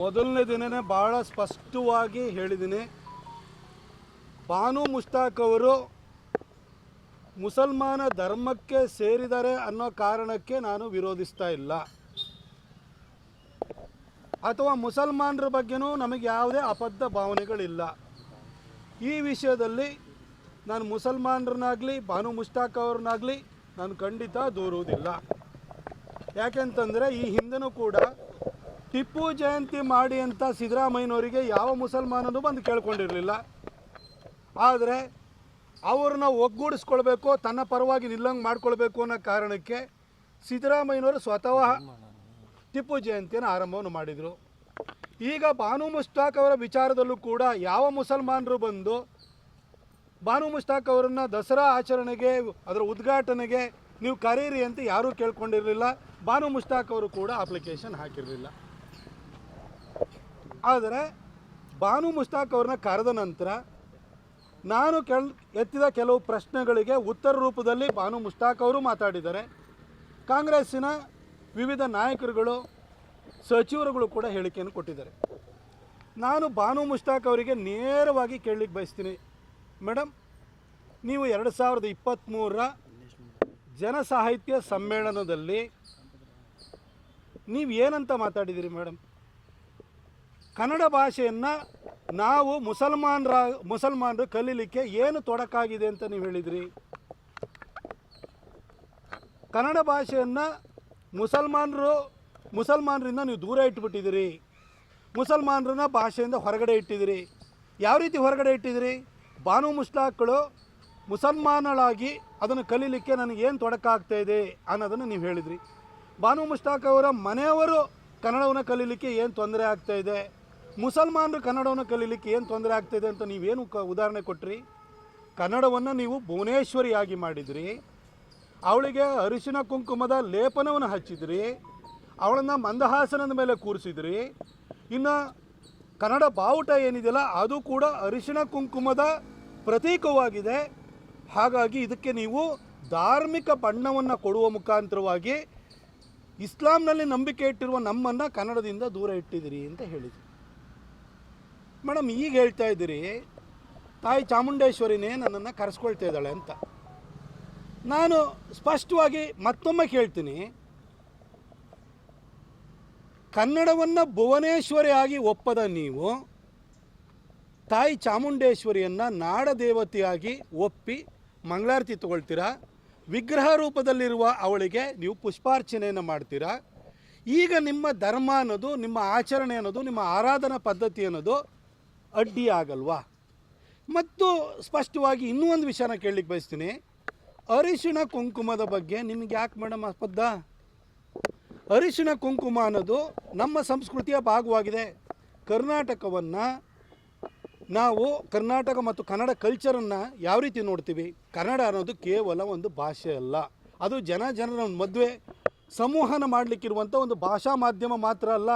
ಮೊದಲನೇ ದಿನನೇ ಭಾಳ ಸ್ಪಷ್ಟವಾಗಿ ಹೇಳಿದ್ದೀನಿ. ಬಾನು ಮುಷ್ತಾಕ್ ಅವರು ಮುಸಲ್ಮಾನ ಧರ್ಮಕ್ಕೆ ಸೇರಿದ್ದಾರೆ ಅನ್ನೋ ಕಾರಣಕ್ಕೆ ನಾನು ವಿರೋಧಿಸ್ತಾ ಇಲ್ಲ. ಅಥವಾ ಮುಸಲ್ಮಾನರ ಬಗ್ಗೆನೂ ನಮಗೆ ಯಾವುದೇ ಅಬದ್ಧ ಭಾವನೆಗಳಿಲ್ಲ. ಈ ವಿಷಯದಲ್ಲಿ ನಾನು ಮುಸಲ್ಮಾನರನ್ನಾಗಲಿ ಬಾನು ಮುಷ್ತಾಕ್ ಅವ್ರನ್ನಾಗಲಿ ನಾನು ಖಂಡಿತ ದೂರುವುದಿಲ್ಲ. ಯಾಕೆಂತಂದರೆ ಈ ಹಿಂದೆನೂ ಕೂಡ ಟಿಪ್ಪು ಜಯಂತಿ ಮಾಡಿ ಅಂತ ಸಿದ್ದರಾಮಯ್ಯನವರಿಗೆ ಯಾವ ಮುಸಲ್ಮಾನನು ಬಂದು ಕೇಳ್ಕೊಂಡಿರಲಿಲ್ಲ. ಆದರೆ ಅವ್ರನ್ನ ಒಗ್ಗೂಡಿಸ್ಕೊಳ್ಬೇಕು, ತನ್ನ ಪರವಾಗಿ ನಿಲ್ಲಂಗೆ ಮಾಡ್ಕೊಳ್ಬೇಕು ಅನ್ನೋ ಕಾರಣಕ್ಕೆ ಸಿದ್ದರಾಮಯ್ಯನವರು ಸ್ವತಃ ಟಿಪ್ಪು ಜಯಂತಿಯನ್ನು ಆರಂಭವನ್ನು ಮಾಡಿದರು. ಈಗ ಬಾನು ಮುಷ್ತಾಕ್ ಅವರ ವಿಚಾರದಲ್ಲೂ ಕೂಡ ಯಾವ ಮುಸಲ್ಮಾನರು ಬಂದು ಬಾನು ಮುಷ್ತಾಕ್ ಅವರನ್ನು ದಸರಾ ಆಚರಣೆಗೆ, ಅದರ ಉದ್ಘಾಟನೆಗೆ ನೀವು ಕರೀರಿ ಅಂತ ಯಾರೂ ಕೇಳ್ಕೊಂಡಿರಲಿಲ್ಲ. ಬಾನು ಮುಷ್ತಾಕ್ ಅವರು ಕೂಡ ಅಪ್ಲಿಕೇಶನ್ ಹಾಕಿರಲಿಲ್ಲ. ಆದರೆ ಬಾನು ಮುಷ್ತಾಕ್ ಅವ್ರನ್ನ ಕರೆದ ನಂತರ ನಾನು ಕೆಳ ಎತ್ತಿದ ಕೆಲವು ಪ್ರಶ್ನೆಗಳಿಗೆ ಉತ್ತರ ರೂಪದಲ್ಲಿ ಬಾನು ಮುಷ್ತಾಕ್ ಅವರು ಮಾತಾಡಿದ್ದಾರೆ. ಕಾಂಗ್ರೆಸ್ಸಿನ ವಿವಿಧ ನಾಯಕರುಗಳು, ಸಚಿವರುಗಳು ಕೂಡ ಹೇಳಿಕೆಯನ್ನು ಕೊಟ್ಟಿದ್ದಾರೆ. ನಾನು ಬಾನು ಮುಷ್ತಾಕ್ ಅವರಿಗೆ ನೇರವಾಗಿ ಕೇಳಲಿಕ್ಕೆ ಬಯಸ್ತೀನಿ. ಮೇಡಮ್ ನೀವು ಎರಡು ಸಾವಿರದ ಇಪ್ಪತ್ತ್ಮೂರರ ಜನಸಾಹಿತ್ಯ ಸಮ್ಮೇಳನದಲ್ಲಿ ನೀವು ಏನಂತ ಮಾತಾಡಿದ್ದೀರಿ ಮೇಡಮ್ ಕನ್ನಡ ಭಾಷೆಯನ್ನು ನಾವು ಮುಸಲ್ಮಾನರ, ಮುಸಲ್ಮಾನರು ಕಲೀಲಿಕ್ಕೆ ಏನು ತೊಡಕಾಗಿದೆ ಅಂತ ನೀವು ಹೇಳಿದ್ರಿ? ಕನ್ನಡ ಭಾಷೆಯನ್ನು ಮುಸಲ್ಮಾನರು, ಮುಸಲ್ಮಾನರಿಂದ ನೀವು ದೂರ ಇಟ್ಬಿಟ್ಟಿದ್ದೀರಿ. ಮುಸಲ್ಮಾನರನ್ನ ಭಾಷೆಯಿಂದ ಹೊರಗಡೆ ಇಟ್ಟಿದ್ದೀರಿ. ಯಾವ ರೀತಿ ಹೊರಗಡೆ ಇಟ್ಟಿದ್ದೀರಿ? ಬಾನು ಮುಸ್ಲಾಕ್ಗಳು ಮುಸಲ್ಮಾನಳಾಗಿ ಅದನ್ನು ಕಲೀಲಿಕ್ಕೆ ನನಗೇನು ತೊಡಕಾಗ್ತಾ ಇದೆ ಅನ್ನೋದನ್ನು ನೀವು ಹೇಳಿದ್ರಿ. ಬಾನು ಮುಸ್ತಾಕ್ ಅವರ ಮನೆಯವರು ಕನ್ನಡವನ್ನು ಕಲೀಲಿಕ್ಕೆ ಏನು ತೊಂದರೆ ಆಗ್ತಾಯಿದೆ ಮುಸಲ್ಮಾನರು ಕನ್ನಡವನ್ನು ಕಲೀಲಿಕ್ಕೆ ಏನು ತೊಂದರೆ ಆಗ್ತಿದೆ ಅಂತ ನೀವೇನು ಕ ಉದಾಹರಣೆ ಕೊಟ್ರಿ? ಕನ್ನಡವನ್ನು ನೀವು ಭುವನೇಶ್ವರಿಯಾಗಿ ಮಾಡಿದ್ರಿ, ಅವಳಿಗೆ ಅರಿಶಿನ ಕುಂಕುಮದ ಲೇಪನವನ್ನು ಹಚ್ಚಿದ್ರಿ, ಅವಳನ್ನು ಮಂದಹಾಸನದ ಮೇಲೆ ಕೂರಿಸಿದ್ರಿ, ಇನ್ನು ಕನ್ನಡ ಬಾವುಟ ಏನಿದೆಯಲ್ಲ ಅದು ಕೂಡ ಅರಿಶಿನ ಕುಂಕುಮದ ಪ್ರತೀಕವಾಗಿದೆ. ಹಾಗಾಗಿ ಇದಕ್ಕೆ ನೀವು ಧಾರ್ಮಿಕ ಬಣ್ಣವನ್ನು ಕೊಡುವ ಮುಖಾಂತರವಾಗಿ ಇಸ್ಲಾಂನಲ್ಲಿ ನಂಬಿಕೆ ಇಟ್ಟಿರುವ ನಮ್ಮನ್ನು ಕನ್ನಡದಿಂದ ದೂರ ಇಟ್ಟಿದ್ದೀರಿ ಅಂತ ಹೇಳಿದ್ರಿ. ಮೇಡಮ್, ಈಗ ಹೇಳ್ತಾ ಇದ್ದೀರಿ, ತಾಯಿ ಚಾಮುಂಡೇಶ್ವರಿನೇ ನನ್ನನ್ನು ಕರೆಸ್ಕೊಳ್ತಾ ಇದ್ದಾಳೆ ಅಂತ. ನಾನು ಸ್ಪಷ್ಟವಾಗಿ ಮತ್ತೊಮ್ಮೆ ಕೇಳ್ತೀನಿ, ಕನ್ನಡವನ್ನು ಭುವನೇಶ್ವರಿ ಆಗಿ ಒಪ್ಪದ ನೀವು, ತಾಯಿ ಚಾಮುಂಡೇಶ್ವರಿಯನ್ನು ನಾಡದೇವತೆಯಾಗಿ ಒಪ್ಪಿ ಮಂಗಳಾರತಿ ತಗೊಳ್ತೀರಾ? ವಿಗ್ರಹ ರೂಪದಲ್ಲಿರುವ ಅವಳಿಗೆ ನೀವು ಪುಷ್ಪಾರ್ಚನೆಯನ್ನು ಮಾಡ್ತೀರಾ? ಈಗ ನಿಮ್ಮ ಧರ್ಮ ಅನ್ನೋದು, ನಿಮ್ಮ ಆಚರಣೆ ಅನ್ನೋದು, ನಿಮ್ಮ ಆರಾಧನಾ ಪದ್ಧತಿ ಅನ್ನೋದು ಅಡ್ಡಿ ಆಗಲ್ವಾ ಮತ್ತು ಸ್ಪಷ್ಟವಾಗಿ ಇನ್ನೂ ಒಂದು ವಿಷಯನ ಕೇಳಲಿಕ್ಕೆ ಬಯಸ್ತೀನಿ. ಅರಿಶಿಣ ಕುಂಕುಮದ ಬಗ್ಗೆ ನಿಮ್ಗೆ ಯಾಕೆ ಮೇಡಮ್ ಆಸ್ಪದ ಅರಿಶಿಣ ಕುಂಕುಮ ಅನ್ನೋದು ನಮ್ಮ ಸಂಸ್ಕೃತಿಯ ಭಾಗವಾಗಿದೆ. ಕರ್ನಾಟಕವನ್ನು ನಾವು ಕರ್ನಾಟಕ ಮತ್ತು ಕನ್ನಡ ಕಲ್ಚರನ್ನು ಯಾವ ರೀತಿ ನೋಡ್ತೀವಿ? ಕನ್ನಡ ಅನ್ನೋದು ಕೇವಲ ಒಂದು ಭಾಷೆ ಅಲ್ಲ. ಅದು ಜನ ಜನರ ಮದುವೆ ಸಂವಹನ ಮಾಡಲಿಕ್ಕಿರುವಂಥ ಒಂದು ಭಾಷಾ ಮಾಧ್ಯಮ ಮಾತ್ರ ಅಲ್ಲ.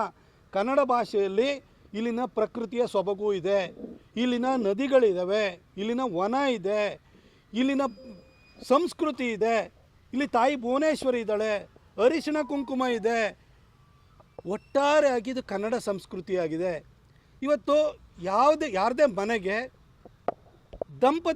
ಕನ್ನಡ ಭಾಷೆಯಲ್ಲಿ ಇಲ್ಲಿನ ಪ್ರಕೃತಿಯ ಸೊಬಗು ಇದೆ. ಇಲ್ಲಿನ ನದಿಗಳಿದ್ದಾವೆ ಇಲ್ಲಿನ ವನ ಇದೆ. ಇಲ್ಲಿನ ಸಂಸ್ಕೃತಿ ಇದೆ. ಇಲ್ಲಿ ತಾಯಿ ಭುವನೇಶ್ವರಿ ಇದ್ದಾಳೆ. ಅರಿಶಿಣ ಕುಂಕುಮ ಇದೆ. ಒಟ್ಟಾರೆಯಾಗಿ ಇದು ಕನ್ನಡ ಸಂಸ್ಕೃತಿಯಾಗಿದೆ. ಇವತ್ತು ಯಾವುದೇ, ಯಾರದೇ ಮನೆಗೆ ದಂಪತಿ